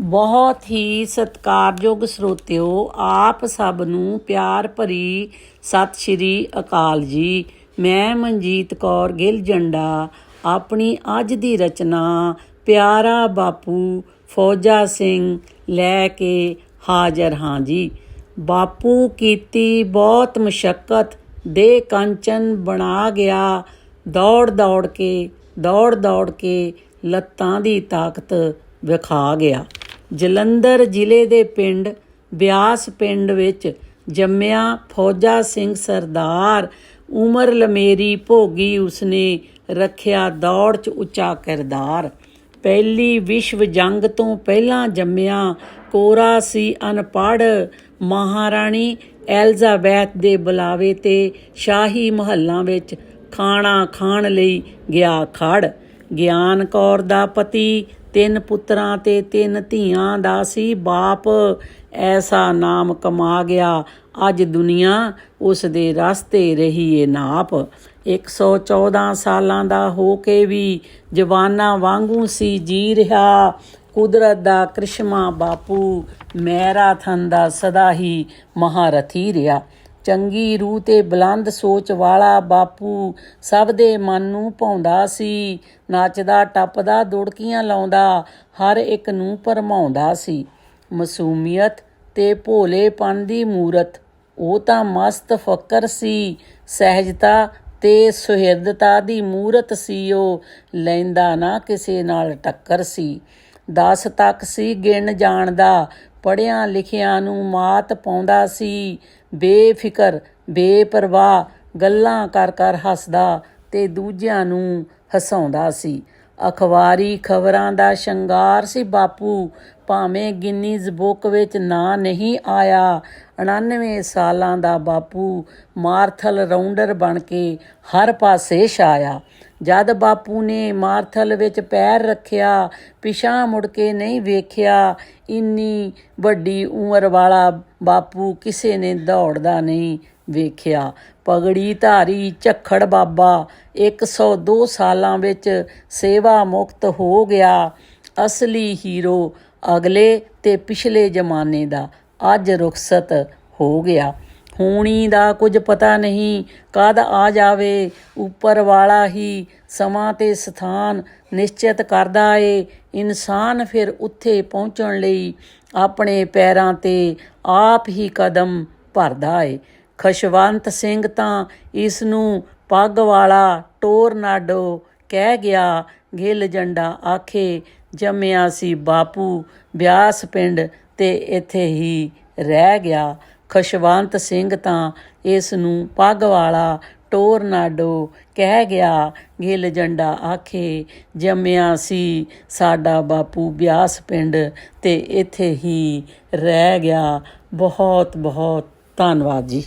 ਬਹੁਤ ਹੀ ਸਤਿਕਾਰਯੋਗ ਸਰੋਤਿਓ, ਆਪ ਸਭ ਨੂੰ ਪਿਆਰ ਭਰੀ ਸਤਿ ਸ਼੍ਰੀ ਅਕਾਲ ਜੀ। ਮੈਂ ਮਨਜੀਤ ਕੌਰ ਗਿੱਲ ਜੰਡਾ ਆਪਣੀ ਅੱਜ ਦੀ ਰਚਨਾ ਪਿਆਰਾ ਬਾਪੂ ਫੌਜਾ ਸਿੰਘ ਲੈ ਕੇ ਹਾਜ਼ਰ ਹਾਂ ਜੀ। ਬਾਪੂ ਕੀਤੀ ਬਹੁਤ ਮੁਸ਼ਕਲ ਦੇ ਕੰਚਨ ਬਣਾ ਗਿਆ। ਦੌੜ ਦੌੜ ਕੇ ਦੌੜ ਦੌੜ ਕੇ ਲੱਤਾਂ ਦੀ ਤਾਕਤ ਵਿਖਾ ਗਿਆ। ਜਲੰਧਰ ਜ਼ਿਲ੍ਹੇ ਦੇ ਪਿੰਡ ਬਿਆਸ ਪਿੰਡ ਵਿੱਚ ਜੰਮਿਆ ਫੌਜਾ ਸਿੰਘ ਸਰਦਾਰ ਉਮਰ ਲਮੇਰੀ ਭੋਗੀ ਉਸਨੇ ਰੱਖਿਆ ਦੌੜ 'ਚ ਉੱਚਾ ਕਿਰਦਾਰ। ਪਹਿਲੀ ਵਿਸ਼ਵ ਜੰਗ ਤੋਂ ਪਹਿਲਾਂ ਜੰਮਿਆ ਕੋਰਾ ਸੀ ਅਨਪੜ੍ਹ ਮਹਾਰਾਣੀ ਐਲਜ਼ਾਬੈਥ ਦੇ ਬੁਲਾਵੇ ਤੇ ਸ਼ਾਹੀ ਮਹੱਲਾਂ ਵਿੱਚ ਖਾਣਾ ਖਾਣ ਲਈ ਗਿਆ ਖੜ ਗਿਆਨ ਕੌਰ ਦਾ ਪਤੀ, ਤਿੰਨ ਪੁੱਤਰਾਂ ਤੇ ਤਿੰਨ ਧੀਆਂ ਦਾ ਸੀ ਬਾਪ। ਐਸਾ ਨਾਮ ਕਮਾ ਗਿਆ। ਅੱਜ ਦੁਨੀਆ ਉਸ ਦੇ ਰਸਤੇ ਰਹੀ ਏ ਨਾਪ। 114 ਸਾਲਾਂ ਦਾ ਹੋ ਕੇ ਵੀ ਜਵਾਨਾਂ ਵਾਂਗੂ ਸੀ ਜੀ ਰਿਹਾ। ਕੁਦਰਤ ਦਾ ਕ੍ਰਿਸ਼ਮਾ ਬਾਪੂ, ਮੈਰਾਥਨ ਦਾ ਸਦਾ ਹੀ ਮਹਾਰਥੀ ਰਿਹਾ। ਚੰਗੀ ਰੂਹ ਤੇ ਬੁਲੰਦ ਸੋਚ ਵਾਲਾ ਬਾਪੂ ਸਭ ਦੇ ਮਨ ਨੂੰ ਭਾਉਂਦਾ ਸੀ। ਨੱਚਦਾ, ਟੱਪਦਾ, ਦੁੜਕੀਆਂ ਲਾਉਂਦਾ, ਹਰ ਇੱਕ ਨੂੰ ਭਰਮਾਉਂਦਾ ਸੀ। ਮਾਸੂਮੀਅਤ ਤੇ ਭੋਲੇਪਨ ਦੀ ਮੂਰਤ, ਉਹ ਤਾਂ ਮਸਤ ਫਕਰ ਸੀ। ਸਹਿਜਤਾ ਤੇ ਸੁਹਿਰਦਤਾ ਦੀ ਮੂਰਤ ਸੀ ਉਹ, ਲੈਂਦਾ ਨਾ ਕਿਸੇ ਨਾਲ ਟੱਕਰ ਸੀ। 10 ਤੱਕ ਸੀ ਗਿਣ ਜਾਣਦਾ ਪੜਿਆਂ ਲਿਖਿਆਂ ਨੂੰ ਮਾਤ ਪਾਉਂਦਾ ਸੀ। ਬੇਫਿਕਰ, ਬੇਪਰਵਾਹ, ਗੱਲਾਂ ਕਰ ਕਰ ਹੱਸਦਾ ਤੇ ਦੂਜਿਆਂ ਨੂੰ ਹਸਾਉਂਦਾ ਸੀ। ਅਖਬਾਰੀ ਖਬਰਾਂ ਦਾ ਸ਼ਿੰਗਾਰ ਸੀ ਬਾਪੂ। ਭਾਵੇਂ ਗਿਨੀਜ਼ ਬੁੱਕ ਵਿੱਚ ਨਾਂ ਨਹੀਂ ਆਇਆ 99 ਸਾਲਾਂ ਦਾ ਬਾਪੂ ਮਾਰਥਲ ਰਾਉਂਡਰ ਬਣ ਕੇ ਹਰ ਪਾਸੇ ਛਾਇਆ। ਜਦ ਬਾਪੂ ਨੇ ਮਾਰਥਲ ਵਿੱਚ ਪੈਰ ਰੱਖਿਆ ਪਿਛਾਂ ਮੁੜ ਕੇ ਨਹੀਂ ਵੇਖਿਆ, ਇੰਨੀ ਵੱਡੀ ਉਮਰ ਵਾਲਾ ਬਾਪੂ ਕਿਸੇ ਨੇ ਦੌੜਦਾ ਨਹੀਂ ਵੇਖਿਆ। ਪਗੜੀ ਧਾਰੀ ਝੱਖੜ ਬਾਬਾ 102 ਸਾਲਾਂ ਵਿੱਚ ਸੇਵਾ ਮੁਕਤ ਹੋ ਗਿਆ। ਅਸਲੀ ਹੀਰੋ ਅਗਲੇ ਤੇ ਪਿਛਲੇ ਜ਼ਮਾਨੇ ਦਾ ਅੱਜ ਰੁਖਸਤ ਹੋ ਗਿਆ। ਹੋਣੀ ਦਾ ਕੁਝ ਪਤਾ ਨਹੀਂ ਕਦ ਆ ਜਾਵੇ। ਉੱਪਰ ਵਾਲਾ ਹੀ ਸਮਾਂ ਤੇ ਸਥਾਨ ਨਿਸ਼ਚਿਤ ਕਰਦਾ ਏ। ਇਨਸਾਨ ਫਿਰ ਉੱਥੇ ਪਹੁੰਚਣ ਲਈ ਆਪਣੇ ਪੈਰਾਂ ਤੇ ਆਪ ਹੀ ਕਦਮ ਭਰਦਾ ਏ। ਖਸ਼ਵੰਤ ਸਿੰਘ ਤਾਂ ਇਸ ਨੂੰ ਪੱਗ ਵਾਲਾ ਟੋਰਨਾਡੋ ਕਹਿ ਗਿਆ ਗਿੱਲ ਜੰਡਾ ਆਖੇ, ਜੰਮਿਆ ਸੀ ਬਾਪੂ ਬਿਆਸ ਪਿੰਡ ਤੇ ਇੱਥੇ ਹੀ ਰਹਿ ਗਿਆ। ਖਸ਼ਵੰਤ ਸਿੰਘ ਤਾਂ ਇਸ ਨੂੰ ਪੱਗ ਵਾਲਾ ਟੋਰਨਾਡੋ ਕਹਿ ਗਿਆ। ਗਿੱਲ ਜੰਡਾ ਆਖੇ, ਜੰਮਿਆ ਸੀ ਸਾਡਾ ਬਾਪੂ ਬਿਆਸ ਪਿੰਡ ਤੇ ਇੱਥੇ ਹੀ ਰਹਿ ਗਿਆ। ਬਹੁਤ ਬਹੁਤ ਧੰਨਵਾਦ ਜੀ।